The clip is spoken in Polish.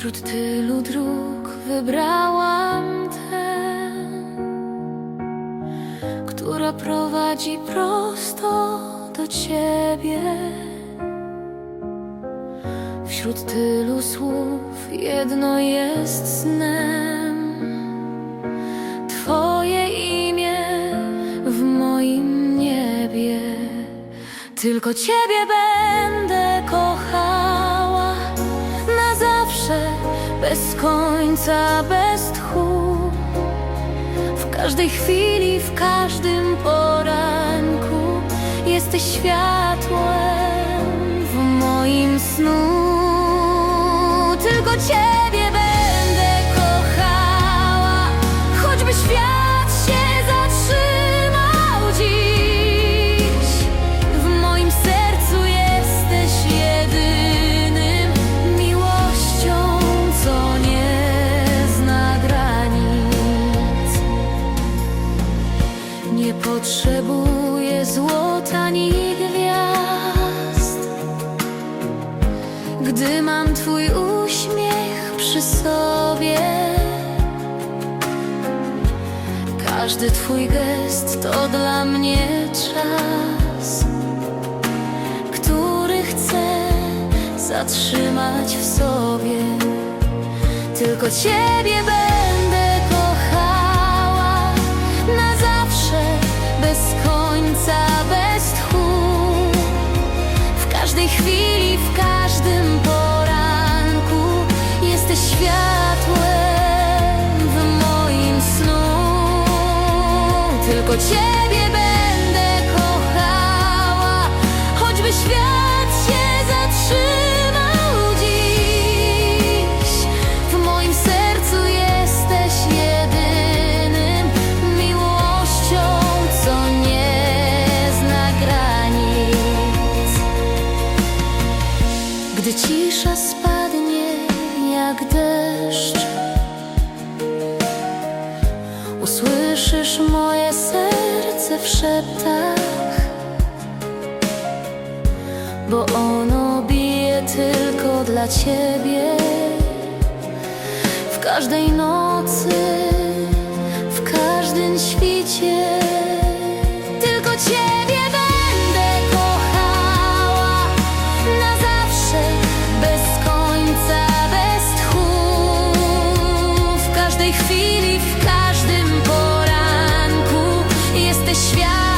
Wśród tylu dróg wybrałam tę, która prowadzi prosto do ciebie. Wśród tylu słów jedno jest snem. Twoje imię w moim niebie. Tylko Ciebie będę bez końca, bez tchu. W każdej chwili, w każdym poranku jesteś światłem w moim snu. Nie potrzebuję złota ani gwiazd, gdy mam Twój uśmiech przy sobie. Każdy Twój gest to dla mnie czas, który chcę zatrzymać w sobie. Tylko Ciebie będę każdej chwili, w każdym poranku jesteś światłem w moim snu. Tylko Ciebie deszcz, usłyszysz moje serce w szeptach, bo ono bije tylko dla ciebie. W każdej nocy, świat.